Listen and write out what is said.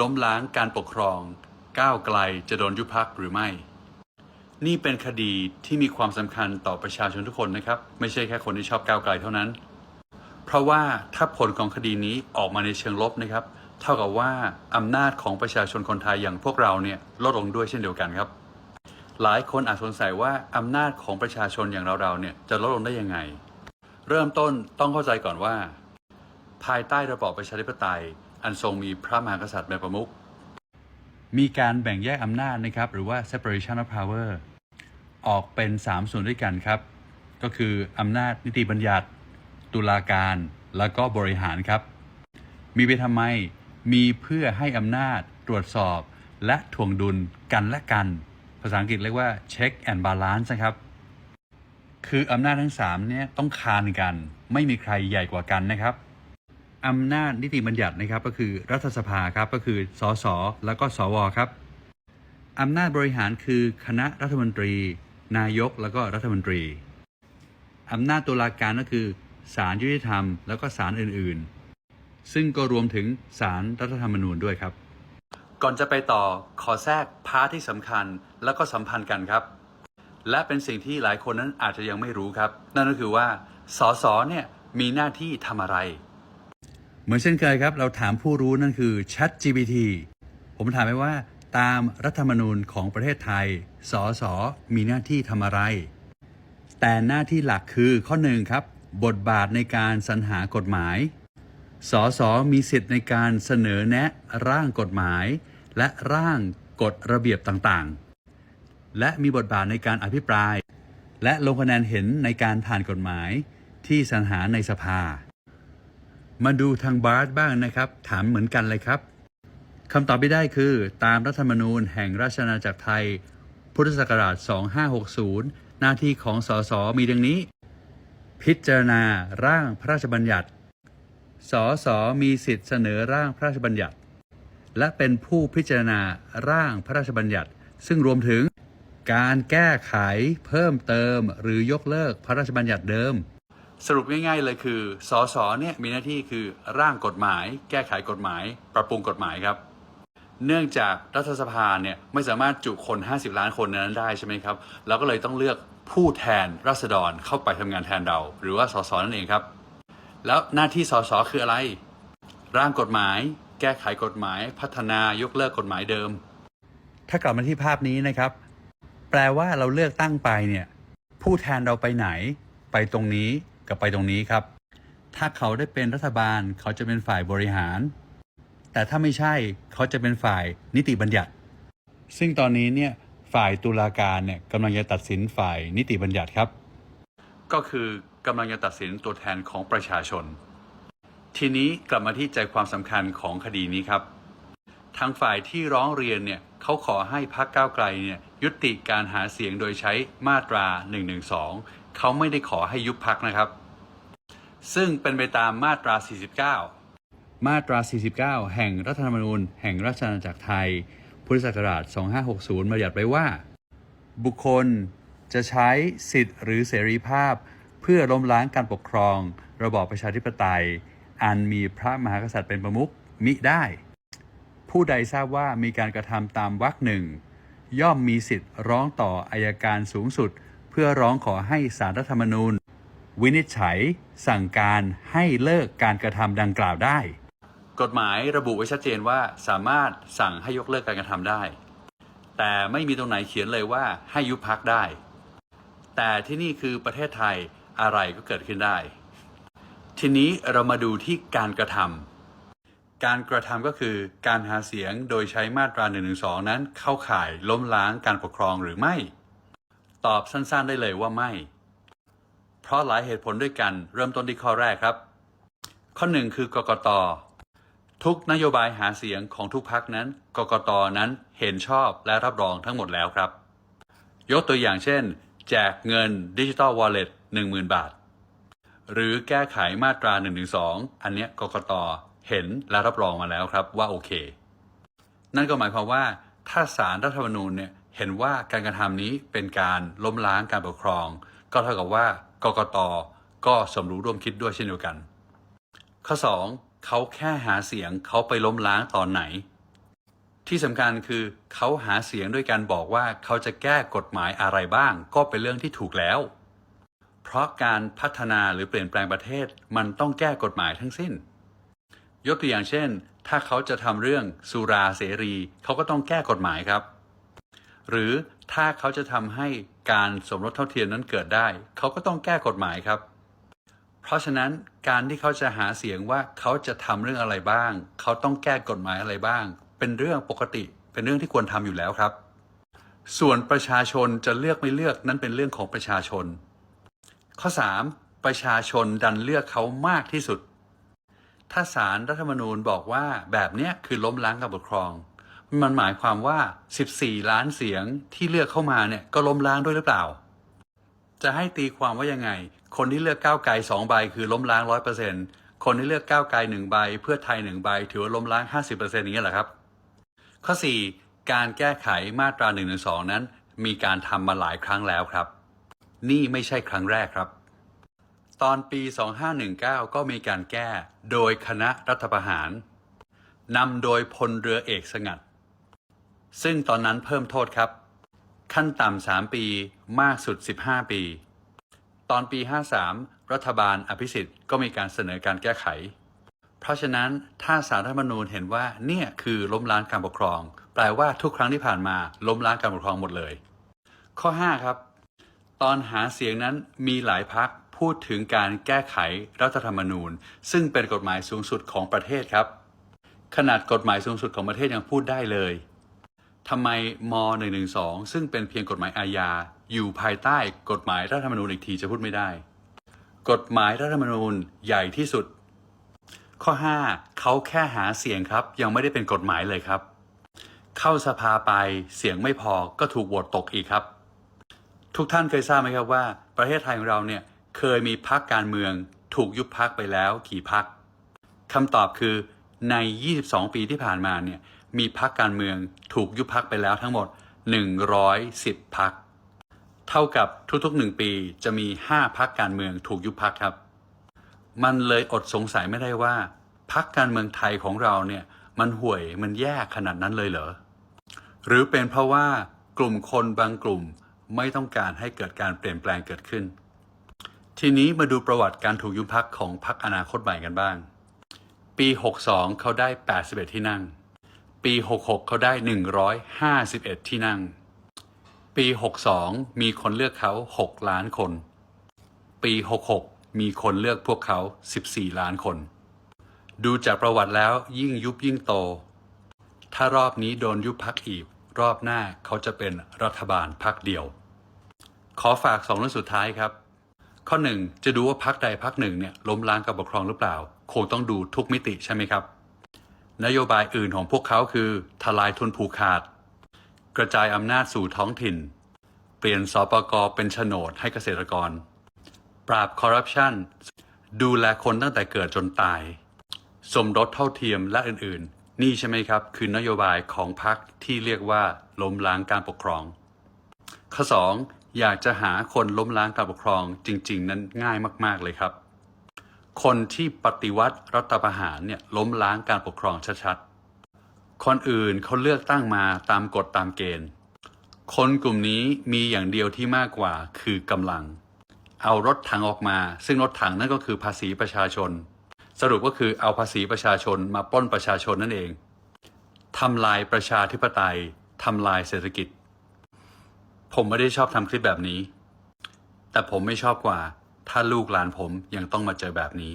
ล้มล้างการปกครอง ก้าวไกลจะโดนยุบพักหรือไม่ นี่เป็นคดีที่มีความสำคัญต่อประชาชนทุกคนนะครับ ไม่ใช่แค่คนที่ชอบก้าวไกลเท่านั้น เพราะว่าถ้าผลของคดีนี้ออกมาในเชิงลบนะครับ เท่ากับว่าอำนาจของประชาชนคนไทยอย่างพวกเราเนี่ยลดลงด้วยเช่นเดียวกันครับ หลายคนอาจสงสัยว่าอำนาจของประชาชนอย่างเราๆเนี่ยจะลดลงได้ยังไง เริ่มต้นต้องเข้าใจก่อนว่า ภายใต้ระบอบประชาธิปไตย อันทรงมีพระมหากษัตริย์เป็นประมุขมีการแบ่งแยกอำนาจนะครับ หรือว่า separation of power ออกเป็น 3 ส่วนด้วยกันครับ ก็คืออำนาจนิติบัญญัติ ตุลาการ แล้วก็บริหารครับ มีไปทำไม มีเพื่อให้อำนาจตรวจสอบ และถ่วงดุลกันและกัน ภาษาอังกฤษเรียกว่า check and balance นะครับ คืออำนาจทั้ง3เนี่ยต้องคานกัน ไม่มีใครใหญ่กว่ากันนะครับ อำนาจนิติบัญญัตินะครับก็คือรัฐสภาครับก็คือสสแล้วก็สวครับอำนาจบริหารคือคณะรัฐมนตรี นายกแล้วก็รัฐมนตรีอำนาจตุลาการก็คือศาลยุติธรรมแล้วก็ศาลอื่นๆ ซึ่งก็รวมถึงศาลรัฐธรรมนูญด้วยครับ ก่อนจะไปต่อขอแทรกพาร์ทที่สำคัญแล้วก็สัมพันธ์กันครับ และเป็นสิ่งที่หลายคนนั้นอาจจะยังไม่รู้ครับ นั่นก็คือว่าสสเนี่ยมีหน้าที่ทำอะไร เหมือนเช่นเคยครับ เราถามผู้รู้นั่นคือ Chat GPT ผมถามไปว่า ตามรัฐธรรมนูญของประเทศไทย สส มีหน้าที่ทำอะไร แต่หน้าที่หลักคือข้อหนึ่งครับ บทบาทในการสรรหากฎหมาย สส มีสิทธิ์ในการเสนอแนะร่างกฎหมาย และร่างกฎระเบียบต่างๆ และมีบทบาทในการอภิปราย และลงคะแนนเห็นในการผ่านกฎหมายที่สรรหาในสภา มาดูทางบาร์สบ้างนะครับ ถามเหมือนกันเลยครับคำตอบที่ได้คือ ตามรัฐธรรมนูญแห่งราชอาณาจักรไทย พุทธศักราช 2560 หน้าที่ของสสมีดังนี้ พิจารณาร่างพระราชบัญญัติ สสมีสิทธิ์เสนอร่างพระราชบัญญัติ และเป็นผู้พิจารณาร่างพระราชบัญญัติ ซึ่งรวมถึงการแก้ไขเพิ่มเติมหรือยกเลิกพระราชบัญญัติเดิม สรุปง่ายๆเลยคือสสเนี่ยมีหน้าที่คือร่างกฎหมาย แก้ไขกฎหมาย ปรับปรุงกฎหมายครับ เนื่องจากรัฐสภาเนี่ยไม่สามารถจุคน 50 ล้านคนนั้นได้ใช่ไหมครับเราก็เลยต้องเลือกผู้แทนรัษฎรเข้าไปทำงานแทนเรา หรือว่าสสนั่นเองครับ แล้วหน้าที่สสคืออะไร ร่างกฎหมาย แก้ไขกฎหมาย พัฒนายกเลิกกฎหมายเดิม ถ้ากลับมาที่ภาพนี้นะครับ แปลว่าเราเลือกตั้งไปเนี่ยผู้แทนเราไปไหน ไปตรงนี้ กับไปตรงนี้ครับ ถ้าเขาได้เป็นรัฐบาลเขาจะเป็นฝ่ายบริหาร แต่ถ้าไม่ใช่เขาจะเป็นฝ่ายนิติบัญญัติ ซึ่งตอนนี้เนี่ยฝ่ายตุลาการเนี่ยกำลังจะตัดสินฝ่ายนิติบัญญัติครับ ก็คือกำลังจะตัดสินตัวแทนของประชาชน ทีนี้กลับมาที่ใจความสำคัญของคดีนี้ครับ ทางฝ่ายที่ร้องเรียนเนี่ยเขาขอให้พรรคก้าวไกลเนี่ยยุติการหาเสียงโดยใช้มาตรา 112 เขาไม่ได้ขอให้ยุบพักนะครับ ซึ่งเป็นไปตามมาตรา 49 มาตรา 49 แห่งรัฐธรรมนูญ แห่งราชอาณาจักรไทย พุทธศักราช 2560 บัญญัติไว้ว่า บุคคลจะใช้สิทธิ์หรือเสรีภาพ เพื่อล้มล้างการปกครอง ระบอบประชาธิปไตย อันมีพระมหากษัตริย์เป็นประมุขมิได้ ผู้ใดทราบว่ามีการกระทำตามวรรคหนึ่งย่อมมีสิทธิ์ร้องต่ออายการสูงสุด พื่อร้องขอให้สารรัฐธรรมนูญ วินิจฉัย สั่งการให้เลิกการกระทำดังกล่าวได้ กฎหมายระบุไว้ชัดเจนว่าสามารถสั่งให้ยกเลิกการกระทำได้ แต่ไม่มีตรงไหนเขียนเลยว่าให้ยุบพักได้ แต่ที่นี่คือประเทศไทยอะไรก็เกิดขึ้นได้ ทีนี้เรามาดูที่การกระทำการกระทำก็คือการหาเสียงโดยใช้มาตรา1นึนั้นเข้าข่ายล้มล้างการปกครองหรือไม่ ตอบสั้นๆได้เลยว่าไม่ เพราะหลายเหตุผลด้วยกัน เริ่มต้นที่ข้อแรกครับ ข้อหนึ่งคือกกต ทุกนโยบายหาเสียงของทุกพักนั้น กกตนั้นเห็นชอบและรับรองทั้งหมดแล้วครับ ยกตัวอย่างเช่น แจกเงินดิจิ t a ลวอลเล็ต10,000บาท หรือแก้ไขมาตรา1นึอันเนี้ยกกตเห็นและรับรองมาแล้วครับว่าโอเค นั่นก็หมายความว่าถ้าสารรัฐธรรมนูญเนี่ย เห็นว่าการกระทำนี้เป็นการล้มล้างการปกครอง ก็เท่ากับว่ากกตก็สมรู้ร่วมคิดด้วยเช่นเดียวกัน ข้อ 2เขาแค่หาเสียงเขาไปล้มล้างตอนไหน ที่สำคัญคือเขาหาเสียงด้วยการบอกว่าเขาจะแก้กฎหมายอะไรบ้าง ก็เป็นเรื่องที่ถูกแล้ว เพราะการพัฒนาหรือเปลี่ยนแปลงประเทศมันต้องแก้กฎหมายทั้งสิ้น ยกตัวอย่างเช่น ถ้าเขาจะทำเรื่องสุราเสรี เขาก็ต้องแก้กฎหมายครับ หรือถ้าเขาจะทำให้การสมรสเท่าเทียมนั้นเกิดได้ เขาก็ต้องแก้กฎหมายครับ เพราะฉะนั้นการที่เขาจะหาเสียงว่าเขาจะทำเรื่องอะไรบ้าง เขาต้องแก้กฎหมายอะไรบ้าง เป็นเรื่องปกติ เป็นเรื่องที่ควรทำอยู่แล้วครับ ส่วนประชาชนจะเลือกไม่เลือกนั้นเป็นเรื่องของประชาชน ข้อ 3. ประชาชนดันเลือกเขามากที่สุด ถ้าศาลรัฐธรรมนูญบอกว่าแบบเนี้ยคือล้มล้างการปกครอง มันหมายความว่า 14 ล้านเสียงที่เลือกเข้ามาเนี่ยก็ล้มล้างด้วยหรือเปล่า จะให้ตีความว่ายังไง คนที่เลือกก้าวไกลสองใบคือล้มล้างร้อยเปอร์เซ็นคนที่เลือกก้าวไกลหนึ่งใบ เพื่อไทยหนึ่งใบ ถือว่าล้มล้างห้าสิบเปอร์เซ็นต์อย่างนี้เหรอครับ ข้อ 4. การแก้ไขมาตรา1นึนั้น มีการทำมาหลายครั้งแล้วครับ นี่ไม่ใช่ครั้งแรกครับ ตอนปี 2519 ก็มีการแก้โดยคณะรัฐประหารนำโดยพลเรือเอกสงัด ซึ่งตอนนั้นเพิ่มโทษครับ ขั้นต่ำ 3 ปีมากสุด 15 ปี ตอนปี 53 รัฐบาลอภิสิทธิ์ก็มีการเสนอการแก้ไข เพราะฉะนั้นถ้าสารรัฐธรรมนูญเห็นว่าเนี่ยคือล้มล้างการปกครอง แปลว่าทุกครั้งที่ผ่านมาล้มล้างการปกครองหมดเลย ข้อ 5 ครับ ตอนหาเสียงนั้นมีหลายพักพูดถึงการแก้ไขรัฐธรรมนูญ ซึ่งเป็นกฎหมายสูงสุดของประเทศครับ ขนาดกฎหมายสูงสุดของประเทศยังพูดได้เลย ทำไมม .112 ซึ่งเป็นเพียงกฎหมายอาญา อยู่ภายใต้กฎหมายรัฐธรรมนูญอีกทีจะพูดไม่ได้ กฎหมายรัฐธรรมนูญใหญ่ที่สุด ข้อ 5เขาแค่หาเสียงครับ ยังไม่ได้เป็นกฎหมายเลยครับ เข้าสภาไปเสียงไม่พอก็ถูกโหวตตกอีกครับ ทุกท่านเคยทราบไหมครับว่า ประเทศไทยของเราเนี่ยเคยมีพักการเมือง ถูกยุบพักไปแล้วกี่พักคำตอบคือใน 22 ปีที่ผ่านมาเนี่ย มีพักการเมืองถูกยุบพักไปแล้วทั้งหมด 110 พัก เท่ากับทุกๆหนึ่งปีจะมี 5 พักการเมืองถูกยุบพักครับ มันเลยอดสงสัยไม่ได้ว่า พักการเมืองไทยของเราเนี่ยมันห่วยมันแย่ขนาดนั้นเลยเหรอ หรือเป็นเพราะว่ากลุ่มคนบางกลุ่มไม่ต้องการให้เกิดการเปลี่ยนแปลงเกิดขึ้น ทีนี้มาดูประวัติการถูกยุบพักของพักอนาคตใหม่กันบ้าง ปี 62 เขาได้ 81 ที่นั่ง ปี 66 เขาได้ 151 ที่นั่ง ปี 62 มีคนเลือกเขา 6 ล้านคน ปี 66 มีคนเลือกพวกเขา 14 ล้านคน ดูจากประวัติแล้วยิ่งยุบยิ่งโต ถ้ารอบนี้โดนยุบพักอีก รอบหน้าเขาจะเป็นรัฐบาลพักเดียว ขอฝากสองเรื่องสุดท้ายครับ ข้อหนึ่งจะดูว่าพักใดพักหนึ่งเนี่ยล้มล้างการปกครองหรือเปล่า คงต้องดูทุกมิติใช่ไหมครับ นโยบายอื่นของพวกเขาคือ ทลายทุนผูกขาด กระจายอำนาจสู่ท้องถิ่น เปลี่ยนสปกเป็นโฉนดให้เกษตรกร ปราบคอร์รัปชันดูแลคนตั้งแต่เกิดจนตาย สมรสเท่าเทียมและอื่นๆ นี่ใช่ไหมครับ คือนโยบายของพรรคที่เรียกว่าล้มล้างการปกครอง ข้อ 2 อยากจะหาคนล้มล้างการปกครองจริง ๆ นั้นง่ายมาก ๆ เลยครับ คนที่ปฏิวัติรัฐประหารเนี่ยล้มล้างการปกครองชัดๆ คนอื่นเขาเลือกตั้งมาตามกฎตามเกณฑ์ คนกลุ่มนี้มีอย่างเดียวที่มากกว่าคือกำลัง เอารถถังออกมา ซึ่งรถถังนั่นก็คือภาษีประชาชน สรุปก็คือเอาภาษีประชาชนมาปล้นประชาชนนั่นเองทำลายประชาธิปไตยทำลายเศรษฐกิจ ผมไม่ได้ชอบทำคลิปแบบนี้ แต่ผมไม่ชอบกว่า ถ้าลูกหลานผมยังต้องมาเจอแบบนี้